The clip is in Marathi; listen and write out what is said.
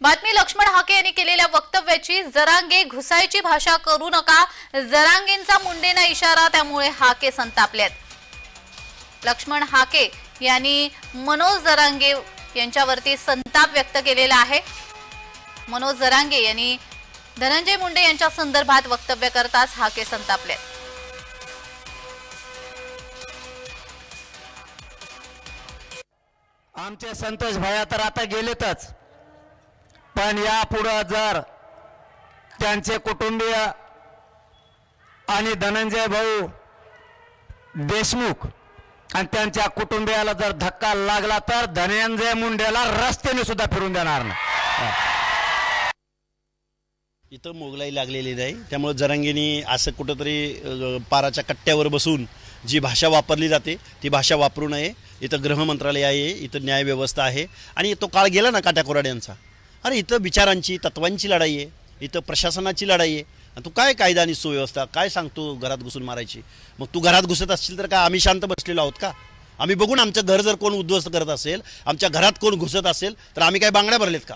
बातमी लक्ष्मण हाके यांनी केलेल्या वक्तव्याची जरांगे घुसायची भाषा करू नका जरांगेंचा मुंडेना इशारा त्यामुळे हाके संतापलेत लक्ष्मण हाके यांनी मनोज जरांगे यांच्यावरती संताप व्यक्त केलेला आहे. मनोज जरांगे यांनी धनंजय मुंडे यांच्या संदर्भात वक्तव्य करताच हाके संतापलेत आमचे संतोष भया तर आता गेलेतच. पण यापुढं जर त्यांचे कुटुंबीय आणि धनंजय भाऊ देशमुख आणि त्यांच्या कुटुंबियाला जर धक्का लागला तर धनंजय मुंडेला रस्त्याने सुद्धा फिरून देणार नाही. इथं मोगलाई लागलेली नाही. त्यामुळे जरांगीनी असं कुठंतरी पाराच्या कट्ट्यावर बसून जी भाषा वापरली जाते ती भाषा वापरू नये. इथं गृह मंत्रालय आहे इथं न्यायव्यवस्था आहे. आणि तो काळ गेला ना काट्याकोराड्यांचा? अरे इथं विचारांची तत्वांची लढाई आहे. इथं प्रशासनाची लढाई आहे. आणि तू काय कायदा आणि सुव्यवस्था? काय सांगतो घरात घुसून मारायची? मग तू घरात घुसत असशील तर काय आम्ही शांत बसलेलो आहोत का? आम्ही बघून आमचं घर जर कोण उद्ध्वस्त करत असेल आमच्या घरात कोण घुसत असेल तर आम्ही काय बांगड्या भरलेत का?